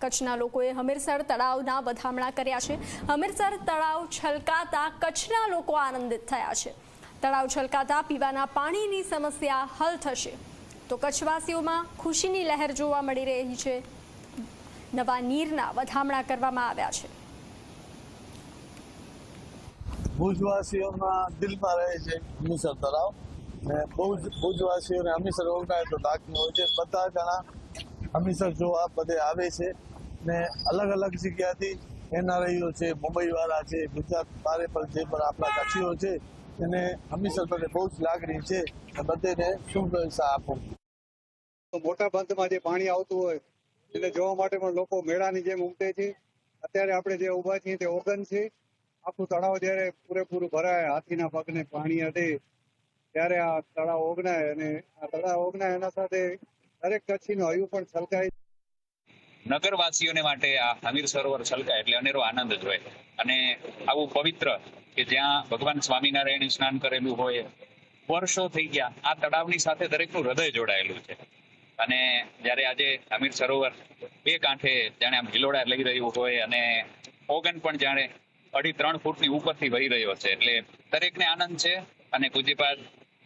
કચ્છના લોકોએ હમીરસર તળાવના વધામણા કર્યા છે. હમીરસર તળાવ છલકાતા કચ્છના લોકો આનંદિત થયા છે. તળાવ છલકાતા પીવાના પાણીની સમસ્યા હલ થશે. તો કચ્છવાસીઓમાં ખુશીની લહેર જોવા મળી રહી છે. નવા નીરના વધામણા કરવામાં આવ્યા છે. ભુજવાસીઓના દિલમાં રહે છે હમીસર તળાવ. ને ભુજ, ભુજવાસીઓને હમીસર ઓળખાય તો લાગતું હોય છે. બધા જણા હમીસર જોવા બધે આવે છે. ને અલગ અલગ જગ્યાથી એનઆરઆઈઓ છે મુંબઈ વાળા છે, ગુજરાત બારે પણ જે પણ આપણા કચ્છીઓ છે, એને હમીસર બધે બહુ જ લાગણી છે બધેને શુભેચ્છા આપું. મોટા બંધમાં જે પાણી આવતું હોય, એને જોવા માટે પણ લોકો મેળાની જેમ ઉમટે છે. અત્યારે આપણે જે ઊભા છીએ તે ઓગન છે. આખું તળાવ જ્યારે પૂરેપૂરું ભરાય, હાથીના પગને પાણી અડે, ત્યારે આ તળાવ ઓગનાય અને આ તળાવ ઓગનાય એના સાથે દરેક કચ્છીનું હયું પણ છલકાય નગરવાસીઓને માટે આ હમીર સરોવર છલકાય એટલે અનેરો આનંદ જ હોય. અને આવું પવિત્ર કે જ્યાં ભગવાન સ્વામિનારાયણ સ્નાન કરેલું હોય, વર્ષો થઈ ગયા, આ તળાવની સાથે દરેકનું હૃદય જોડાયેલું છે. અને જ્યારે આજે હમીર સરોવર બે કાંઠે જાણે આમ હિલોડા લઈ રહ્યું હોય અને ઓગન પણ જાણે અઢી ત્રણ ફૂટની ઉપરથી વહી રહ્યો છે, એટલે દરેકને આનંદ છે અને પૂજ્યપાદ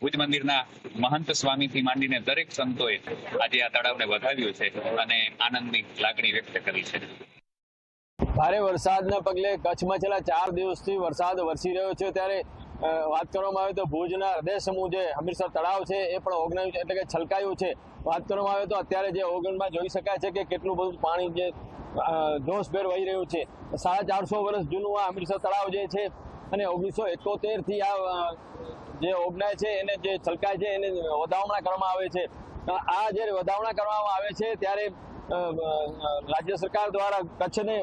ભુજ મંદિરના મહંત સ્વામીથી માંડીને દરેક સંતોએ આજે આ તળાવને વધાવ્યું છે અને આનંદની લાગણી વ્યક્ત કરી છે. ભારે વરસાદના પગલે કચ્છમાં છેલ્લા ચાર દિવસથી વરસાદ વરસી રહ્યો છે. ત્યારે વાત કરવામાં આવે તો ભુજના હૃદય સમૂહ જે હમીરસર તળાવ છે, એ પણ ઓગણાયું છે એટલે કે છલકાયું છે. વાત કરવામાં આવે તો અત્યારે જે ઓગણમાં જોઈ શકાય છે કે કેટલું બધું પાણી જે જોશભેર વહી રહ્યું છે. સાડા ચારસો વર્ષ જૂનું આ હમીરસર તળાવ જે છે, અને ઓગણીસો એકોતેરથી આ જે ઓગણાય છે, એને જે છલકાય છે, એને વધામણા કરવામાં આવે છે. આ જ્યારે વધામણા કરવામાં આવે છે, ત્યારે રાજ્ય સરકાર દ્વારા કચ્છને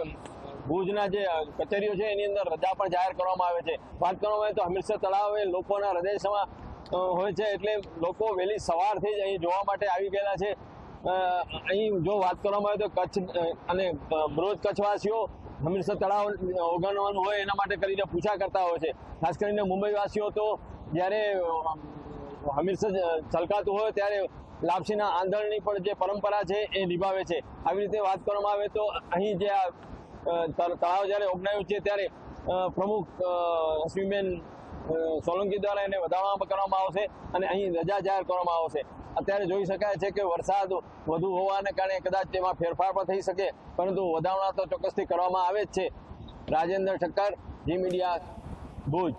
ભુજના જે કચેરીઓ છે, એની અંદર રજા પણ જાહેર કરવામાં આવે છે. વાત કરવામાં આવે તો હમીરસર તળાવ એ લોકોના હૃદયમાં હોય છે, એટલે લોકો વહેલી સવારથી જ અહીં જોવા માટે આવી ગયેલા છે. અહીં જો વાત કરવામાં આવે તો કચ્છ અને બરોજ કચ્છવાસીઓ હમીરસર તળાવ ઓગણવાનું હોય એના માટે કરીને પૂછા કરતા હોય છે. ખાસ કરીને મુંબઈવાસીઓ તો જ્યારે હંમેશા છલકાતું હોય ત્યારે લાપસીના આંદણની પણ જે પરંપરા છે એ નિભાવે છે. આવી રીતે વાત કરવામાં આવે તો અહીં જે આ તળાવ જ્યારે ઓગણાયું છે ત્યારે પ્રમુખ સ્વિમેન સોલંકી દ્વારા એને વધારવામાં કરવામાં આવશે અને અહીં રજા જાહેર કરવામાં આવશે. અત્યારે જોઈ શકાય છે કે વરસાદ વધુ હોવાને કારણે કદાચ તેમાં ફેરફાર પણ થઈ શકે, પરંતુ વધારણા તો ચોક્કસથી કરવામાં આવે જ છે. રાજેન્દ્ર ઠક્કર, જી મીડિયા, ભુજ.